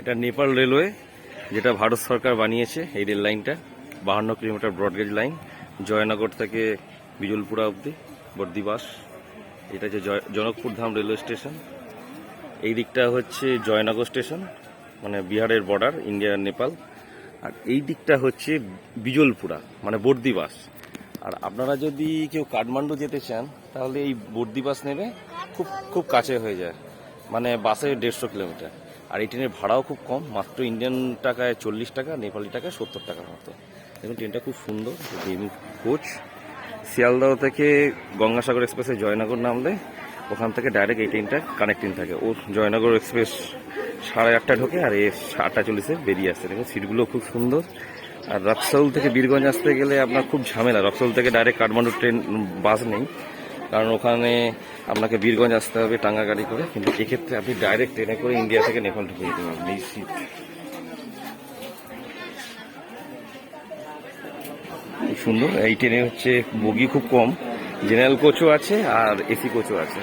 এটা নেপাল রেলওয়ে, যেটা ভারত সরকার বানিয়েছে এই রেল লাইনটা, বাহান্ন কিলোমিটার ব্রডগেজ লাইন, জয়নগর থেকে বিজলপুরা অবধি, বর্দিবাস। এটা হচ্ছে জনকপুর ধাম রেলওয়ে স্টেশন। এই দিকটা হচ্ছে জয়নগর স্টেশন মানে বিহারের বর্ডার, ইন্ডিয়া নেপাল। আর এই দিকটা হচ্ছে বিজলপুরা মানে বর্দিবাস। আর আপনারা যদি কেউ কাঠমান্ডু যেতে চান, তাহলে এই বর্দিবাস নেবে, খুব খুব কাছে হয়ে যায় মানে বাসে দেড়শো কিলোমিটার। আর এই ট্রেনের ভাড়াও খুব কম, মাত্র ইন্ডিয়ান টাকায় চল্লিশ টাকা নেপালি টাকায় সত্তর টাকার মতো। দেখুন, ট্রেনটা খুব সুন্দর গেমিং কোচ শিয়ালদহ থেকে গঙ্গাসাগর এক্সপ্রেসে জয়নগর নামলে, ওখান থেকে ডাইরেক্ট এই ট্রেনটা কানেক্টিং থাকে। ও জয়নগর এক্সপ্রেস সাড়ে আটটা ঢোকে আর এ আটটা চল্লিশে বেরিয়ে আসছে দেখুন, সিটগুলো খুব সুন্দর। আর রক্সৌল থেকে বীরগঞ্জ আসতে গেলে আপনার খুব ঝামেলা। রক্সৌল থেকে ডাইরেক্ট কাঠমান্ডু ট্রেন বাস নেই। কারণ ওখানে আপনাকে বীরগঞ্জ আসতে হবে টাঙ্গা গাড়ি করে, কিন্তু এক্ষেত্রে আপনি ডাইরেক্ট ট্রেনে করে ইন্ডিয়া থেকে নেপাল ঢুকে যেতে পারবেন, এই সিট সুন্দর, এই ট্রেনে হচ্ছে বগি খুব কম জেনারেল কোচও আছে আর এসি কোচও আছে।